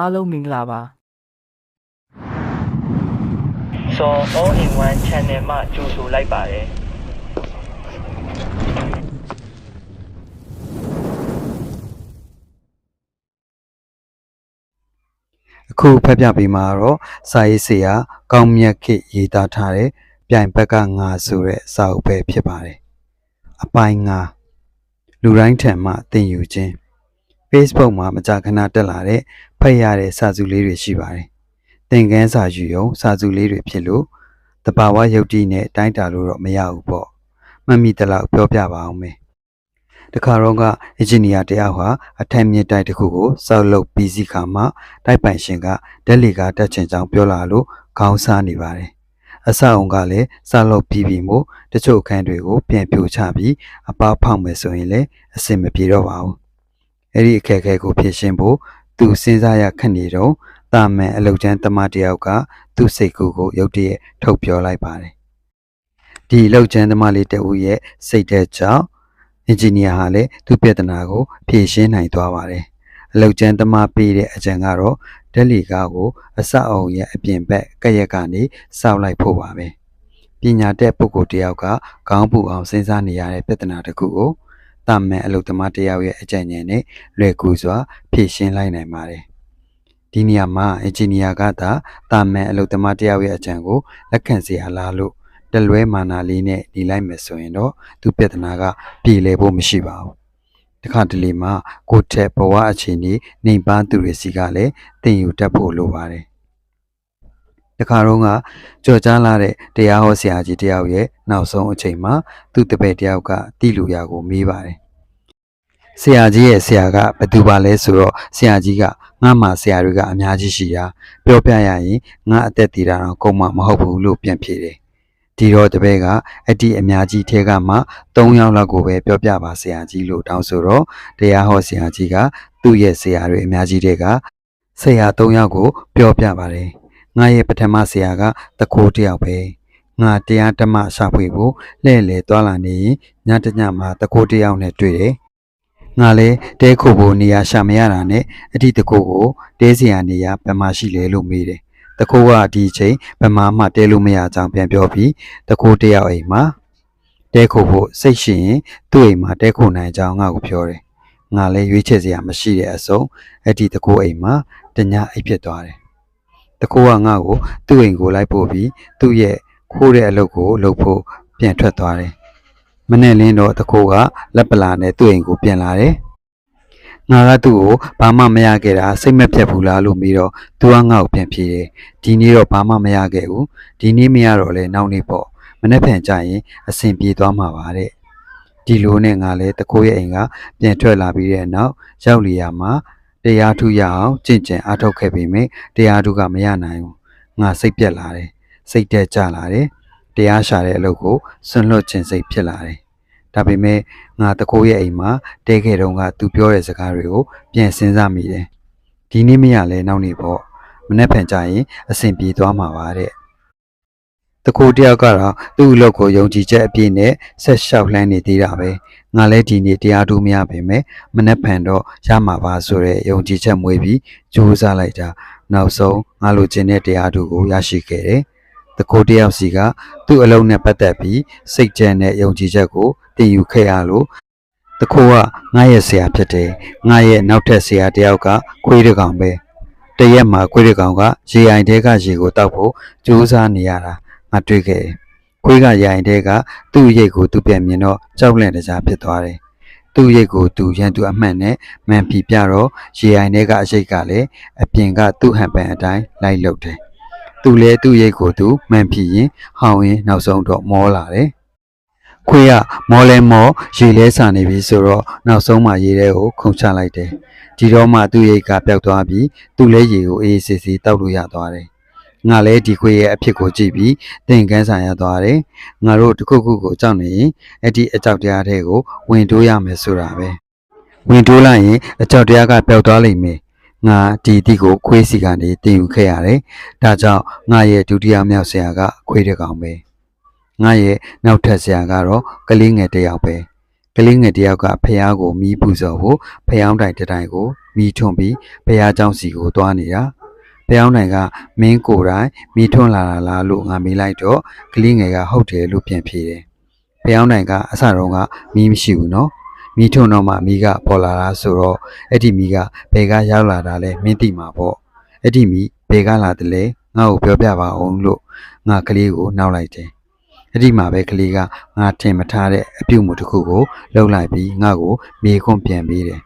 အားလုံးမင်္ဂလာပါစော all in one channel မှကြိုဆိုလိုက်ပါတယ်အခုဖတ်ပြပေးမှာတော့စာရေးဆရာကောင်းမြတ်ခေရေးသားထားတဲ့ပြိုင်ဘက်ကငါဆိုတဲ့စာအုပ်ပဲဖြစ်ပါတယ်အပိုင်းငါလူတိုင်းထံမှသင်ယူခြင်း Facebook မှာမကြာခဏတက်လာတဲ့ဖတ်ရတဲ့စာစုလေးတွေရှိပါတယ်သင်ခန်းစာယူရုံစာစုလေးတွေဖြစ်လို့တဘာဝယုတ်တိနဲ့တိုင်းတာလို့တော့မရဘူးပေါ့မှတ်မိတလောက်ပြောပြပါအောင်မယ်တခါတော့ကအင်ဂျင်နီယာတယောက်ဟာအထက်မြင့်တိုက်တစ်ခုကိုစောက်လုပ်ပြီးစီခါမှတိုက်ပိုင်ရှင်ကဓာတ်လီကတက်ချင်ကြောင်းပြောလာလို့ခေါင်းစားနေပါတယ်အဆောက်အုံကလည်းစောက်လုပ်ပြီးပြီမို့တချို့အခန်းတွေကိုပြန်ပြိုချပြီးအပဖောက်မယ်ဆိုရင်လည်းအဆင်မပြေတော့ပါဘူး အဲ့ဒီအခက်အခဲကိုဖြေရှင်းဖို့သူစဉ်းစားရခက်နေတော့တာမန်အလုတ်ချမ်းတမတယောက်ကသူ့စိတ်ကူးကိုရုတ်တရက်ထုတ်ပြောလိုက်ပါတယ်ဒီအလုတ်ချမ်းသမားလေးတဦးရဲ့စိတ်တဲ့ကြောင့်အင်ဂျင်နီယာဟာလည်းသူ့ပြဿနာကိုဖြေရှင်းနိုင်သွားပါတယ်အလုတ်ချမ်းသမားပေးတဲ့အကြံကတော့ဒက်လီကားကိုအဆောက်အုံရဲ့အပြင်ဘက်ကရက်ကနေစောက်လိုက်ဖို့ပါပဲပညာတတ်ပုဂ္ဂိုလ်တယောက်ကခေါင်းပူအောင်စဉ်းစားနေရတဲ့ပြဿနာတစ်ခုကို တာမန်အလုတ်သမားတယောက်ရဲ့အကြံဉာဏ်နဲ့လွယ်ကူစွာဖြေရှင်းလိုက်နိုင်ပါတယ်ဒီနေရာမှာအင်ဂျင်နီယာကသာတာမန်အလုတ်သမားတယောက်ရဲ့အကြံကိုလက်ခံစီရလားလို့တလွဲမာနာလေးနဲ့နေလိုက်မယ်ဆိုရင်တော့သူပြဿနာကပြေလည်ဖို့မရှိပါဘူးတခါတလေမှာကိုယ်ထက်ဘဝအခြေအနေနှိမ်ပန်းသူတွေစီကလည်းတင်ယူတတ်ဖို့လိုပါတယ် တခါတော့ကကြော်ကြားလာတဲ့တရားဟောဆရာကြီးတယောက်ရဲ့နောက်ဆုံးအချိန်မှာသူ့တပည့်တယောက်ကတိလူရာကိုမေးပါတယ်ဆရာကြီးရဲ့ဆရာကဘယ်သူပါလဲဆိုတော့ဆရာကြီးကငါ့မှာဆရာတွေကအများကြီးရှိတာပြောပြရရင်ငါအသက်တည်တာတော့ကုန်မှာမဟုတ်ဘူးလို့ပြန်ဖြေတယ်ဒီတော့တပည့်ကအတိအများကြီးထဲကမှ3ယောက်လောက်ကိုပဲပြောပြပါဆရာကြီးလို့တောင်းဆိုတော့တရားဟောဆရာကြီးကသူ့ရဲ့ဆရာတွေအများကြီးတွေကဆရာ3ယောက်ကိုပြောပြပါတယ် ငါရဲ့ပထမဆရာကတကိုးတယောက်ပဲငါတရားဓမ္မရှာဖွေဖို့လှည့်လည်သွားလာနေရင်ညတညမှာတကိုးတယောက်နဲ့တွေ့တယ်ငါလည်းတဲခုဖို့နေရာရှာမရတာနဲ့အတိတကိုးကိုတဲစရာနေရာဘယ်မှာရှိလဲလို့မေးတယ်တကိုးကဒီအချိန်ဘယ်မှာမှတဲလို့မရကြောင်းပြန်ပြောပြီးတကိုးတယောက်အိမ်မှာတဲခုဖို့စိတ်ရှိရင်သူ့အိမ်မှာတဲခုနိုင်ကြောင်းငါ့ကိုပြောတယ်ငါလည်းရွေးချယ်စရာမရှိတဲ့အစုံအဲ့ဒီတကိုးအိမ်မှာတညအိပ်ဖြစ်သွားတယ် တကိုးကငါ့ကိုသူ့အိမ်ကိုလိုက်ပို့ပြီးသူ့ရဲ့ခိုးတဲ့အလုပ်ကိုလုပ်ဖို့ပြန်ထွက်သွားတယ်မနေ့လင်းတော့တကိုးကလက်ပလာနဲ့သူ့အိမ်ကိုပြန်လာတယ်ငါကသူ့ကိုဘာမှမရခဲ့တာစိတ်မပြတ်ဘူးလားလို့ပြီးတော့သူကငါ့ကိုပြန်ဖြေတယ်ဒီနေ့တော့ဘာမှမရခဲ့ဘူးဒီနေ့မရတော့လဲနောက်နေ့ပေါ့မနေ့ဖြန်ကြရင်အဆင်ပြေသွားမှာပါတဲ့ဒီလိုနဲ့ငါလဲတကိုးရဲ့အိမ်ကပြန်ထွက်လာပြီးတဲ့နောက်ရောက်လီယာမှာ တရားထုရအောင်ကြင်ကြံအားထုတ်ခဲ့ပေမဲ့တရားထုကမရနိုင်ဘူးငါစိတ်ပြက်လာတယ်စိတ်တက်ကြလာတယ်တရားရှာတဲ့အလုပ်ကိုဆွန့်လွတ်ခြင်းစိတ်ဖြစ်လာတယ်ဒါပေမဲ့ငါတကိုးရဲ့အိမ်မှာတဲခဲ့တုန်းကသူပြောတဲ့စကားတွေကိုပြန်စဉ်းစားမိတယ်ဒီနေ့မရလဲနောက်နေ့ပေါ့မနေ့ဖန်ကြရင်အဆင်ပြေသွားမှာပါတဲ့တကိုးတယောက်ကတော့သူ့အလုပ်ကိုယုံကြည်ချက်အပြည့်နဲ့ဆက်လျှောက်လှမ်းနေသေးတာပဲ ငါလည်းဒီနေ့တရားထူးမရပါပဲမနေ့ဖန်တော့ရမှာပါဆိုတဲ့ယုံကြည်ချက်မွေးပြီးကြိုးစားလိုက်တာနောက်ဆုံးငါလိုချင်တဲ့တရားထူးကိုရရှိခဲ့တယ်တကိုးတယောက်စီကသူ့အလုံးနဲ့ပတ်သက်ပြီးစိတ်ကြံတဲ့ယုံကြည်ချက်ကိုတင်ယူခဲ့ရလို့တကိုးကငါရဲ့ဆရာဖြစ်တယ်ငါရဲ့နောက်ထပ်ဆရာတယောက်ကခွေးတကောင်ပဲတရက်မှာခွေးတကောင်ကရေအိုင်တဲကရေကိုတောက်ဖို့ကြိုးစားနေရတာငါတွေ့ခဲ့တယ် ခွေးကရေအိုင်တဲကသူ့ရိတ်ကိုသူ့ပြန်မြင်တော့ကြောက်လန့်တကြားဖြစ်သွားတယ်သူ့ရိတ်ကိုသူရန်သူအမှန်နဲ့မှန်ပြီပြတော့ရေအိုင်တဲကအရိတ်ကလည်းအပြင်ကသူ့ဟန်ပန်အတိုင်းလိုက်လုတယ်သူလည်းသူ့ရိတ်ကိုသူမှန်ပြီရင်ဟောင်းရင်နောက်ဆုံးတော့မောလာတယ်ခွေးကမောလဲမောရေလဲဆာနေပြီဆိုတော့နောက်ဆုံးမှရေထဲကိုခုန်ချလိုက်တယ်ဒီတော့မှသူ့ရိတ်ကပျောက်သွားပြီးသူ့လည်းရေကိုအေးအေးဆေးဆေးတောက်လို့ရသွားတယ် ငါလည်းဒီခွေးရဲ့အဖြစ်ကိုကြည့်ပြီးသင်ကန်းဆိုင်ရသွားတယ်ငါတို့တစ်ခုခုကိုကြောက်နေရင်အဲ့ဒီအကြောက်တရားတွေကိုဝင်တိုးရမယ်ဆိုတာပဲဝင်တိုးလိုက်ရင်အကြောက်တရားကပျောက်သွားလိမ့်မယ်ငါဒီအသည့်ကိုခွေးစီကနေတင်ယူခဲ့ရတယ်ဒါကြောင့်ငါရဲ့ဒုတိယမြောက်ဆရာကခွေးတစ်ကောင်ပဲငါရဲ့နောက်ထပ်ဆရာကတော့ကလေးငယ်တစ်ယောက်ပဲကလေးငယ်တစ်ယောက်ကဖះကိုမီးပူဇော်ဖို့ဖះတိုင်တစ်တိုင်ကိုမိထွန်းပြီးဘုရားကျောင်းစီကိုသွားနေတာ ဘုရားနိုင်ကမင်းကိုယ်တိုင်မိထွန်းလာတာလားလို့ငါမေးလိုက်တော့ကလေးငယ်ကဟုတ်တယ်လို့ပြန်ဖြေတယ်ဘုရားနိုင်ကအစတုန်းကမီးမရှိဘူးနော်မိထွန်းတော့မှမိကပေါ်လာတာဆိုတော့အဲ့ဒီမိကဘယ်ကရောက်လာတာလဲမင်းသိမှာပေါ့အဲ့ဒီမိဘယ်ကလာတယ်လဲငါ့ကိုပြောပြပါအောင်လို့ငါကလေးကိုနှောက်လိုက်တယ်အဲ့ဒီမှာပဲကလေးကငါထင်မထားတဲ့အပြုတ်မှုတစ်ခုကိုလှုပ်လိုက်ပြီးငါ့ကိုမြေခွန်းပြန်ပေးတယ်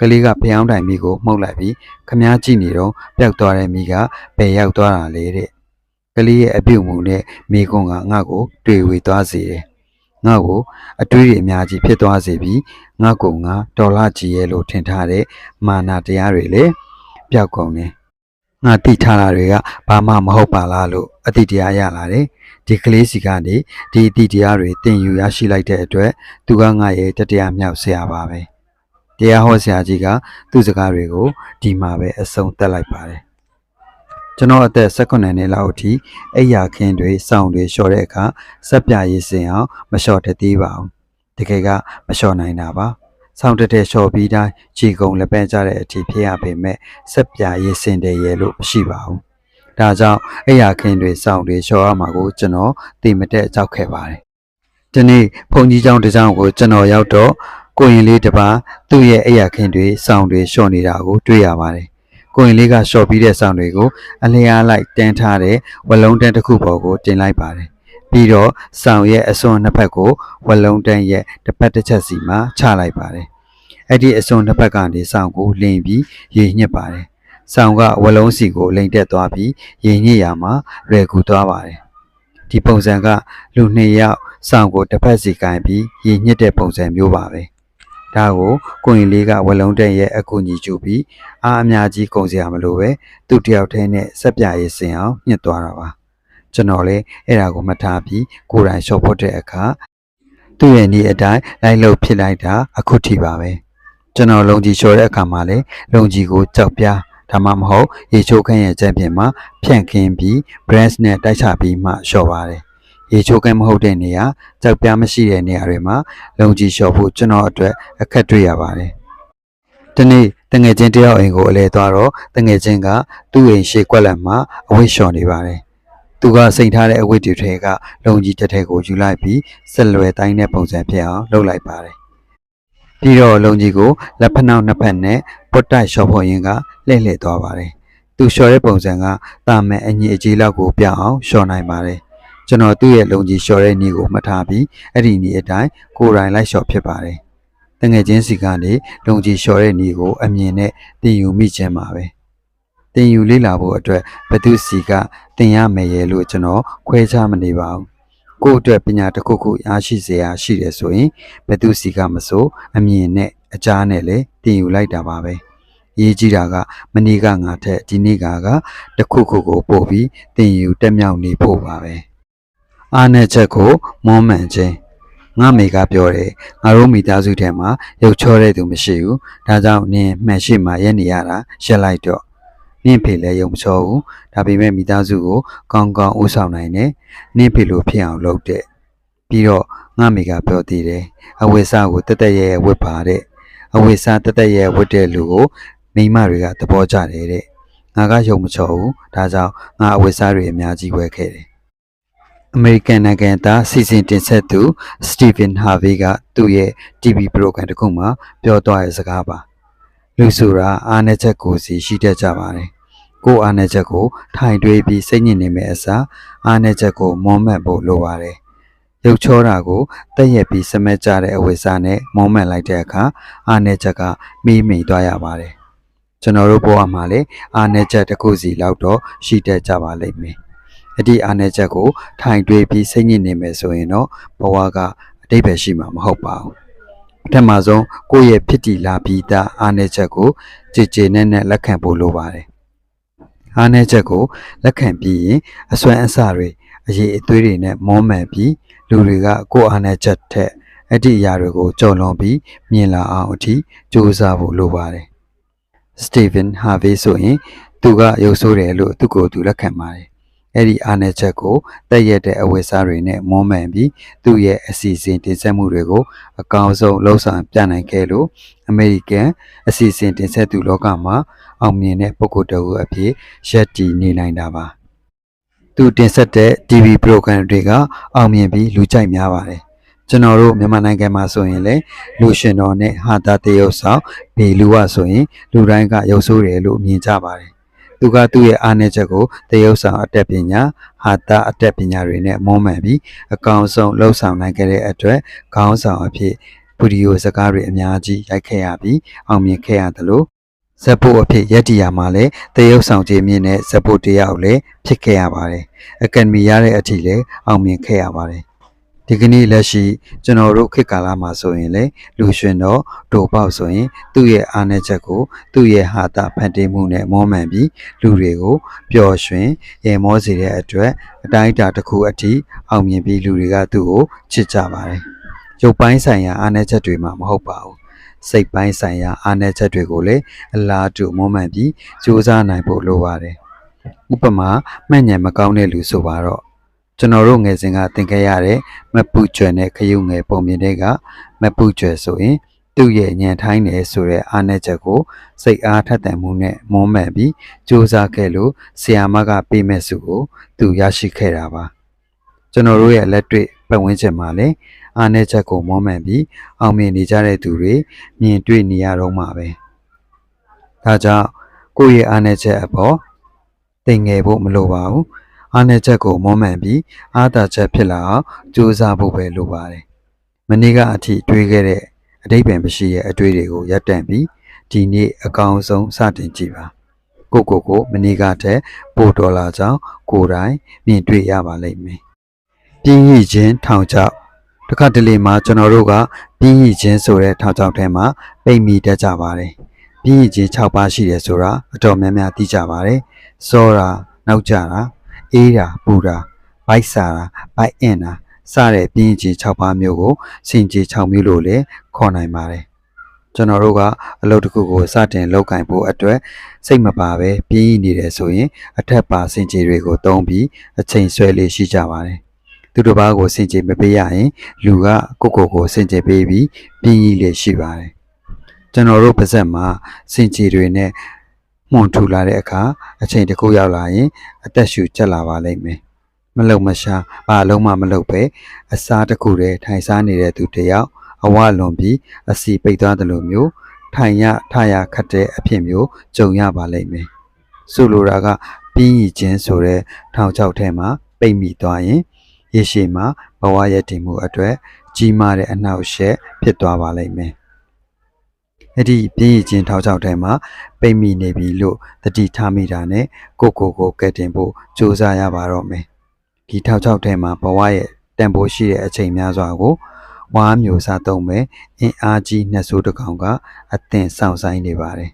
ကလေးကဖျောင်းတိုင်မိကိုမှုတ်လိုက်ပြီးခမားကြည့်နေတော့ပျောက်သွားတဲ့မိကဘယ်ရောက်သွားတာလဲတဲ့ကလေးရဲ့အပြုတ်မှုနဲ့မိခွန်းကငါ့ကိုတွေ့ဝေသွားစေတယ်ငါ့ကိုအတွေးတွေအများကြီးဖြစ်သွားစေပြီးငါ့ကိုငါဒေါ်လာကြီးရဲ့လို့ထင်ထားတဲ့မာနာတရားတွေလည်းပျောက်ကုန်တယ်ငါတိထားတာတွေကဘာမှမဟုတ်ပါလားလို့အတိတရားရလာတယ်ဒီကလေးစီကနေဒီအတိတရားတွေသင်ယူရရှိလိုက်တဲ့အတွက်သူကငါရဲ့တတရားမြောက်ဆရာပါပဲ တရားဟောဆရာကြီးကသူ့စကားတွေကိုဒီမှာပဲအဆုံးသတ်လိုက်ပါတယ်ကျွန်တော်အသက်18နှစ်လောက်အထိအိယာခင်းတွေစောင့်တွေလျှော်တဲ့အခါစက်ပြရေးစင်အောင်မလျှော်တတ်သေးပါဘူးတကယ်ကမလျှော်နိုင်တာပါစောင့်တက်တဲ့လျှော်ပြီးတိုင်းခြေကုံလက်ပန်းကြတဲ့အထိဖြစ်ရပေမဲ့စက်ပြရေးစင်တယ်ရဲ့လို့မရှိပါဘူးဒါကြောင့်အိယာခင်းတွေစောင့်တွေလျှော်ရမှာကိုကျွန်တော်သိမတက်ကြောက်ခဲ့ပါတယ်ဒီနေ့ဘုန်းကြီးကျောင်းတစ်ကျောင်းကိုကျွန်တော်ရောက်တော့ ကိုရင်လေးတစ်ပါးသူ့ရဲ့အိယာခင်းတွေစောင့်တွေလျှော်နေတာကိုတွေ့ရပါတယ်ကိုရင်လေးကလျှော်ပြီးတဲ့စောင့်တွေကိုအလျားလိုက်တန်းထားတဲ့ဝလုံးတန်းတစ်ခုပေါ်ကိုတင်လိုက်ပါတယ်ပြီးတော့ဆောင်ရဲ့အစွန်နှစ်ဖက်ကိုဝလုံးတန်းရဲ့တစ်ဖက်တစ်ချက်စီမှာချလိုက်ပါတယ်အဲ့ဒီအစွန်နှစ်ဖက်ကနေဆောင်ကိုလင်ပြီးရေညှစ်ပါတယ်ဆောင်ကဝလုံးစီကိုလိန်တက်သွားပြီးရေညှစ်ရာမှာလွယ်ကူသွားပါတယ်ဒီပုံစံကလူနှစ်ယောက်ဆောင်ကိုတစ်ဖက်စီကင်ပြီးရေညှစ်တဲ့ပုံစံမျိုးပါပဲ ဒါကိုကိုရင်လေးကဝလုံးတန်းရဲ့အကူအညီကျူပြီးအားအများကြီးကုန်စရာမလိုပဲသူ့တယောက်တည်းနဲ့ဆက်ပြရေးစင်အောင်ညှစ်သွားတာပါကျွန်တော်လည်းအဲ့ဒါကိုမှတ်ထားပြီးကိုယ်တိုင်ရှော့ဖို့တဲ့အခါသူ့ရဲ့နေ့အတိုင်းလိုက်လို့ဖြစ်လိုက်တာအခုထိပါပဲကျွန်တော်လုံကြီးလျှော်တဲ့အခါမှာလည်းလုံကြီးကိုကြောက်ပြားဒါမှမဟုတ်ရေချိုးခန့်ရဲ့ကျန်းပြင်မှာဖြန့်ခင်းပြီး branch နဲ့တိုက်ချပြီးမှလျှော်ပါတယ် ရေချိုးခန့်မဟုတ်တဲ့နေရာကြောက်ပြားမရှိတဲ့နေရာတွေမှာလုံကြီးလျှော်ဖို့ကျွန်တော်အတွက်အခက်တွေ့ရပါတယ်ဒီနေ့တငယ်ချင်းတယောက်အိမ်ကိုအလဲသွားတော့တငယ်ချင်းကသူ့အိမ်ရှေ့ကွက်လက်မှာအဝတ်လျှော်နေပါတယ်သူကစိန်ထားတဲ့အဝတ်တွေထဲကလုံကြီးတစ်ထည်ကိုယူလိုက်ပြီးဆက်လွယ်တိုင်းတဲ့ပုံစံဖြစ်အောင်လုပ်လိုက်ပါတယ်ပြီးတော့လုံကြီးကိုလက်ဖက်နောက်နှစ်ဖက်နဲ့ပွတ်တိုက်လျှော်ဖို့ရင်ကလှည့်လှည့်သွားပါတယ်သူလျှော်တဲ့ပုံစံကတာမန်အညီအကြီးလောက်ကိုပြအောင်လျှော်နိုင်ပါတယ် ကျွန်တော်သူ့ရဲ့လုံကြီးလျှော်တဲ့နေ့ကိုမှတ်ထားပြီးအဲ့ဒီနေ့အတိုင်းကိုယ်တိုင်လိုက်လျှော်ဖြစ်ပါတယ်တငယ်ချင်းစီကနေလုံကြီးလျှော်တဲ့နေ့ကိုအမြင်နဲ့တင်ယူမိခြင်းပါပဲတင်ယူလေ့လာဖို့အတွက်ဘသူစီကတင်ရမယ်ရဲ့လို့ကျွန်တော်ခွဲခြားမနေပါဘူးကိုယ့်အတွက်ပညာတစ်ခုခုရရှိစေရရှိတယ်ဆိုရင်ဘသူစီကမဆိုအမြင်နဲ့အကြားနဲ့လည်းတင်ယူလိုက်တာပါပဲရေးကြည့်တာကမနေ့ကငါထက်ဒီနေ့ကကတစ်ခုခုကိုပို့ပြီးတင်ယူတက်မြောက်နေဖို့ပါပဲ အားနဲ့ချက်ကိုမွမ်းမှန်ခြင်းငါမေကပြောတယ်ငါတို့မိသားစုထဲမှာရုပ်ချောတဲ့သူမရှိဘူးဒါကြောင့်နင်မှန်ရှိမှရက်နေရတာရက်လိုက်တော့နင့်ဖေလည်းယုံမချောဘူးဒါပေမဲ့မိသားစုကိုကောင်းကောင်းဦးဆောင်နိုင်တယ်နင့်ဖေလိုဖြစ်အောင်လုပ်တဲ့ပြီးတော့ငါမေကပြောသေးတယ်အဝိစားကိုတက်တက်ရဲရဲဝတ်ပါတဲ့အဝိစားတက်တက်ရဲရဲဝတ်တဲ့လူကိုမိန်းမတွေကသဘောကျတယ်တဲ့ငါကယုံမချောဘူးဒါကြောင့်ငါအဝိစားတွေအများကြီးဝယ်ခဲ့တယ် အမေရိကန်နိုင်ငံသားစီစဉ်တင်ဆက်သူစတီဗင်ဟာဗေးကသူ့ရဲ့ TV program တစ်ခုမှာပြောသွားတဲ့စကားပါလူဆိုတာအားနည်းချက်ကိုစီရှိတတ်ကြပါတယ်ကိုယ်အားနည်းချက်ကိုထိုင်တွေးပြီးစိတ်ညစ်နေမယ့်အစားအားနည်းချက်ကိုမွန်မတ်ဖို့လိုပါတယ်ရုပ်ချောတာကိုတက်ရက်ပြီးစမက်ကြတဲ့အဝိစားနဲ့မုံမှန်လိုက်တဲ့အခါအားနည်းချက်ကမိမိသွားရပါတယ်ကျွန်တော်တို့ဘဝမှာလည်းအားနည်းချက်တစ်ခုစီလောက်တော့ရှိတတ်ကြပါလိမ့်မယ် အဒီအားနည်းချက်ကိုထိုင်တွေးပြီးစိတ်ညစ်နေမယ်ဆိုရင်တော့ဘဝကအတိတ်ပဲရှိမှာမဟုတ်ပါဘူးပထမဆုံးကိုယ့်ရဲ့ဖြစ်တည်လာပြီးသားအားနည်းချက်ကိုကြည်ကြည်နဲ့နဲ့လက်ခံဖို့လိုပါတယ်အားနည်းချက်ကိုလက်ခံပြီးရင်အစွမ်းအစတွေအရေးအသွေးတွေနဲ့မောမှန်ပြီးလူတွေကကိုယ်အားနည်းချက်ထက်အဲ့ဒီအရာတွေကိုကြုံလွန်ပြီးမြင်လာအောင်အထိကြိုးစားဖို့လိုပါတယ်စတီဗင်ဟာဗေးဆိုရင်သူကရုပ်ဆိုးတယ်လို့သူ့ကိုယ်သူလက်ခံပါတယ် အဲ့ဒီအားနည်းချက်ကိုတက်ရက်တဲ့အဝတ်အစားတွေနဲ့မွမ်းမံပြီးသူ့ရဲ့အစီအစဉ်တင်ဆက်မှုတွေကိုအကောင်းဆုံးလှုပ်ဆောင်ပြနိုင်ခဲ့လို့အမေရိကန်အစီအစဉ်တင်ဆက်သူလောကမှာအောင်မြင်တဲ့ပုဂ္ဂိုလ်တစ်ဦးအဖြစ်ရပ်တည်နေနိုင်တာပါသူတင်ဆက်တဲ့ TV program တွေကအောင်မြင်ပြီးလူကြိုက်များပါတယ်ကျွန်တော်တို့မြန်မာနိုင်ငံမှာဆိုရင်လည်းလူရှင်တော်နဲ့ဟာတာတရုတ်ဆောင်ဘေလူဝဆိုရင်လူတိုင်းကရုပ်ဆိုးတယ်လို့မြင်ကြပါတယ် သူကသူ့ရဲ့အားနည်းချက်ကိုတရုပ်ဆောင်အတက်ပညာဟာတာအတက်ပညာတွေနဲ့မွမ်းမံပြီးအကောင်ဆုံးလှုပ်ဆောင်နိုင်ခဲ့တဲ့အတွက်ခေါင်းဆောင်အဖြစ်ဗီဒီယိုစကားတွေအများကြီးရိုက်ခဲ့ရပြီးအောင်မြင်ခဲ့ရတယ်လို့ဇက်ဖို့အဖြစ်ရက်တီယာမှာလည်းတရုပ်ဆောင်ခြင်းမြင့်တဲ့ဇက်ဖို့တယောက်လည်းဖြစ်ခဲ့ရပါတယ်အကယ်ဒမီရတဲ့အထိလည်းအောင်မြင်ခဲ့ရပါတယ် ဒီကနေ့လက်ရှိကျွန်တော်တို့ခေတ်ကာလမှာဆိုရင်လေလူရှင်တော့ဒိုပေါက်ဆိုရင်သူ့ရဲ့အားနည်းချက်ကိုသူ့ရဲ့ဟာတာဖန်တီးမှုနဲ့မောမှန်ပြီးလူတွေကိုပျော်ရွှင်ရေမောစေတဲ့အတွက်အတိုင်းအတာတစ်ခုအထိအောင်မြင်ပြီးလူတွေကသူ့ကိုချစ်ကြပါတယ်။ရုပ်ပိုင်းဆိုင်ရာအားနည်းချက်တွေမှမဟုတ်ပါဘူး။စိတ်ပိုင်းဆိုင်ရာအားနည်းချက်တွေကိုလည်းအလားတူမောမှန်ပြီးစူးစမ်းနိုင်ဖို့လိုပါတယ်။ဥပမာမှတ်ဉာဏ်မကောင်းတဲ့လူဆိုပါတော့ ကျွန်တော်တို့ငယ်စဉ်ကသင်ခဲ့ရတဲ့မပူကျွယ်နဲ့ခရုငယ်ပုံမြင်တဲ့ကမပူကျွယ်ဆိုရင်သူ့ရဲ့ညံထိုင်းတယ်ဆိုတဲ့အားနည်းချက်ကိုစိတ်အားထက်သန်မှုနဲ့မွမ်းမံပြီးစူးစမ်းခဲ့လို့ဆီယာမကပေးမဲ့စုကိုသူရရှိခဲ့တာပါကျွန်တော်တို့ရဲ့လက်တွေ့ပတ်ဝန်းကျင်မှာလည်းအားနည်းချက်ကိုမွမ်းမံပြီးအောင်မြင်နေကြတဲ့သူတွေမြင်တွေ့နေရတော့မှာပဲဒါကြောင့်ကိုယ့်ရဲ့အားနည်းချက်အပေါ်သိငယ်ဖို့မလိုပါဘူး အားနည်းချက်ကိုမွမ်းမံပြီးအားသာချက်ဖြစ်လာအောင်ကြိုးစားဖို့ပဲလိုပါတယ်မနေ့ကအထိတွေးခဲ့တဲ့အတိတ်ပံမရှိရဲ့အတွေ့တွေကိုရပ်တန့်ပြီးဒီနေ့အကောင်းဆုံးစတင်ကြည့်ပါကိုကိုကိုမနေ့ကတည်းပိုဒေါ်လာကြောင့်ကိုယ်တိုင်မြင်တွေ့ရပါလိမ့်မယ်ပြင်းရည်ချင်းထောင်ချောက်တစ်ခါတလေမှာကျွန်တော်တို့ကပြင်းရည်ချင်းဆိုတဲ့ထောင်ချောက်ထဲမှာပိတ်မိတတ်ကြပါတယ်ပြင်းရည်ချင်း6ပါးရှိတယ်ဆိုတာအတော်များများသိကြပါတယ်စောတာနောက်ကျတာ အေးတာပူတာဘိုက်စာတာဘိုက်အင်တာစတဲ့ပြင်းကြီး6ပါးမျိုးကိုစင်ကြီး6မျိုးလို့လည်းခေါ်နိုင်ပါတယ်ကျွန်တော်တို့ကအလုပ်တစ်ခုကိုစတင်လုပ်ကင်ဖို့အတွက်စိတ်မပါပဲပြင်းရနေတယ်ဆိုရင် အထက်ပါစင်ကြီးတွေကိုသုံးပြီးအချိန်ဆွဲလေးရှိကြပါတယ်သူတစ်ပါးကိုစင်ကြီးမပေးရရင်လူကကိုကိုကိုစင်ကြီးပေးပြီးပြင်းရည်လေးရှိပါတယ်ကျွန်တော်တို့ပါဇက်မှာစင်ကြီးတွေနဲ့ မှုန်ထူလာတဲ့အခါအချိန်တစ်ခုရောက်လာရင် အသက်ရှူကျက်လာပါလိမ့်မယ်မလုံမရှာဘာလုံးမမလုပ်ပဲအစားတစ်ခုတည်းထိုင်စားနေတဲ့သူတစ်ယောက်အဝလွန်ပြီးအစီပိတ်သွားတယ်လို့မျိုးထိုင်ရထရခတ်တဲ့အဖြစ်မျိုးကြုံရပါလိမ့်မယ်ဆိုလိုတာကပြင်းရည်ခြင်းဆိုတဲ့ထောင်ချောက်ထဲမှာပိတ်မိသွားရင်ရေရှည်မှာဘဝရည်တည်မှုအတွက်ကြီးမားတဲ့အနှောက်အယှက်ဖြစ်သွားပါလိမ့်မယ် အဲ့ဒီပြင်းရည်ခြင်းထောက်ချောက်ထဲမှာပိတ်မိနေပြီလို့တတိထားမိတာနဲ့ကိုကိုကိုကဲတင်ဖို့စူးစမ်းရပါတော့မယ်ဒီထောက်ချောက်ထဲမှာဘဝရဲ့တန်ဖိုးရှိတဲ့အချိန်များစွာကိုဝါမျိုးစားသုံးမဲ့အင်အားကြီးနှစ်ဆိုးတစ်ကောင်ကအသင်ဆောင်ဆိုင်နေပါတယ်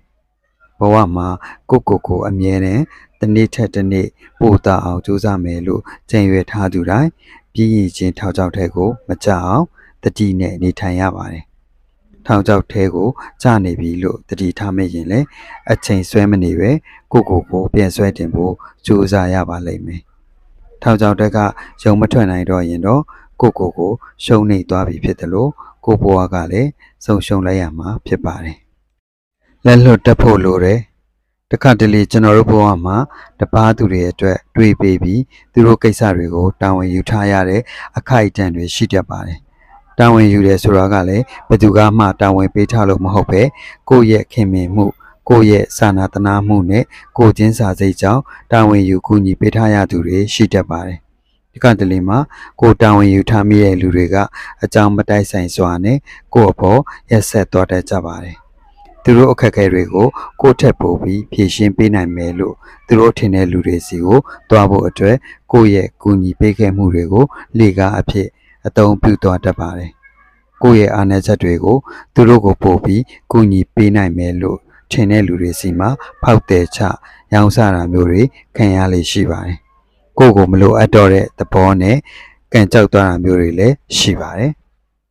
ဘဝမှာကိုကိုကိုအမြဲတမ်းတစ်နေ့ထက်တစ်နေ့ပိုတာအောင်ကြိုးစားမယ်လို့ကြံရွယ်ထားသူတိုင်းပြည့်ရည်ခြင်းထောက်ချောက်ထဲကို မကြအောင်တတိနဲ့နေထိုင်ရပါတယ် ထောင်ချောက်ထဲကိုကြာနေပြီလို့တတိထားမိရင်လည်းအချိန်ဆွဲမနေပဲကိုကိုကိုပြန်ဆွဲတင်ဖို့ကြိုးစားရပါလိမ့်မယ်။ထောင်ချောက်တက်ကရုံမထွက်နိုင်တော့ရင်တော့ကိုကိုကိုရှုံနေသွားပြီဖြစ်တယ်လို့ကိုဘွားကလည်းဆုံးရှုံးလိုက်ရမှာဖြစ်ပါတယ်။လက်လွတ်တက်ဖို့လိုတယ်။တခါတလေကျွန်တော်တို့ဘဝမှာတပားသူတွေအတွက်တွေးပေးပြီးသူတို့ကိစ္စတွေကိုတာဝန်ယူထားရတဲ့အခိုက်အတန့်တွေရှိတတ်ပါတယ်။ တာဝန်ယူတယ်ဆိုတာကလည်းဘယ်သူကမှတာဝန်ပေးထားလို့မဟုတ်ပဲကိုယ့်ရဲ့ခင်မင်မှုကိုယ့်ရဲ့စာနာတနာမှုနဲ့ကိုယ်ချင်းစာစိတ်ကြောင့်တာဝန်ယူကူညီပေးထားရသူတွေရှိတတ်ပါတယ်။ဒီကတလေမှာကိုယ်တာဝန်ယူထားမိတဲ့လူတွေကအကြောင်းမတိုက်ဆိုင်စွာနဲ့ကိုယ့်အဖို့ရက်ဆက်သွားတတ်ကြပါတယ်။သူတို့အခက်အခဲတွေကိုကိုယ့်ထက်ပိုပြီးဖြေရှင်းပေးနိုင်မယ်လို့သူတို့ထင်တဲ့လူတွေစီကိုတွားဖို့အတွက်ကိုယ့်ရဲ့ကူညီပေးခဲ့မှုတွေကိုလေကားအဖြစ် အသုံးပြုသွားတတ်ပါတယ်။ကိုယ့်ရဲ့အားနည်းချက်တွေကိုသူတို့ကိုပို့ပြီးကူညီပေးနိုင်မယ်လို့ထင်တဲ့လူတွေစီမှာဖောက်တယ်ချရောင်းစားတာမျိုးတွေခံရလေရှိပါတယ်။ကိုယ့်ကိုမလိုအပ်တော့တဲ့သဘောနဲ့ကန်ကြောက်သွားတာမျိုးတွေလည်းရှိပါတယ်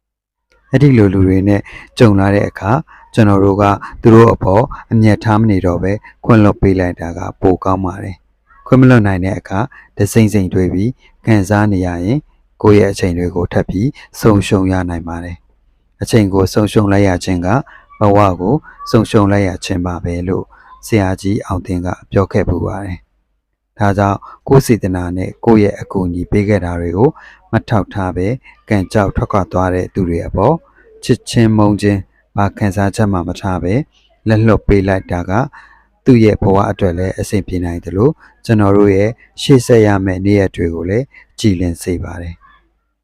။အဲ့ဒီလိုလူတွေနဲ့ကြုံလာတဲ့အခါကျွန်တော်တို့ကသူတို့အဖို့အမျက်ထားမနေတော့ပဲခွင့်လွှတ်ပေးလိုက်တာကပိုကောင်းပါတယ်။ခွင့်မလွတ်နိုင်တဲ့အခါဒစိမ့်စိမ့်တွေးပြီးခံစားနေရရင် ကိုယ့်ရဲ့အချိန်တွေကိုထပ်ပြီးဆုံးရှုံးရနိုင်ပါတယ်အချိန်ကိုဆုံးရှုံးလိုက်ရခြင်းကဘဝကိုဆုံးရှုံးလိုက်ရခြင်းပါပဲလို့ဆရာကြီးအောင်တင်ကပြောခဲ့ပူပါတယ်ဒါကြောင့်ကိုယ်စေတနာနဲ့ကိုယ့်ရဲ့အကူအညီပေးခဲ့တာတွေကိုမထောက်ထားပဲကံကြောက်ထွက်ခွာသွားတဲ့သူတွေအပေါ်ချစ်ချင်းမုန်းခြင်းဘာခံစားချက်မှမထားပဲလက်လွတ်ပေးလိုက်တာကသူ့ရဲ့ဘဝအတွက်လည်းအဆင်ပြေနိုင်တယ်လို့ကျွန်တော်တို့ရဲ့ရှေ့ဆက်ရမယ့်နေ့ရက်တွေကိုလည်းကြည်လင်စေပါတယ်။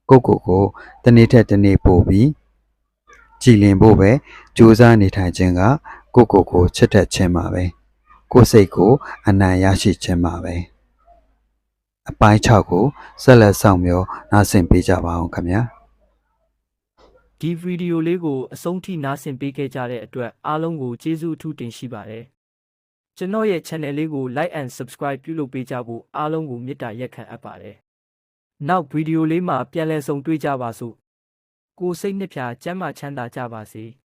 ကိုယ့်ကိုယ်ကိုတစ်နေ့ထက်တစ်နေ့ပို့ပြီးကြည်လင်ဖို့ပဲကြိုးစားနေထိုင်ခြင်းကကိုယ့်ကိုယ်ကိုချစ်တတ်ခြင်းပါပဲ။ကိုယ်စိတ်ကိုအနံ့ရရှိခြင်းပါပဲ။အပိုင်း6ကိုဆက်လက်ဆောင်မျောနားဆင်ပေးကြပါအောင်ခင်ဗျာ။ဒီဗီဒီယိုလေးကိုအဆုံးထိနားဆင်ပေးခဲ့ကြတဲ့အတွက်အားလုံးကိုကျေးဇူးအထူးတင်ရှိပါတယ်။ကျွန်တော်ရဲ့ channel လေးကို like and subscribe ပြုလုပ်ပေးကြဖို့အားလုံးကိုမေတ္တာရက်ခံအပ်ပါတယ်။ နောက်ဗီဒီယိုလေးမှာပြန်လည်ဆုံတွေ့ကြပါစို့။ကိုယ်စိတ်နှစ်ဖြာကျမ်းမာချမ်းသာကြပါစေ။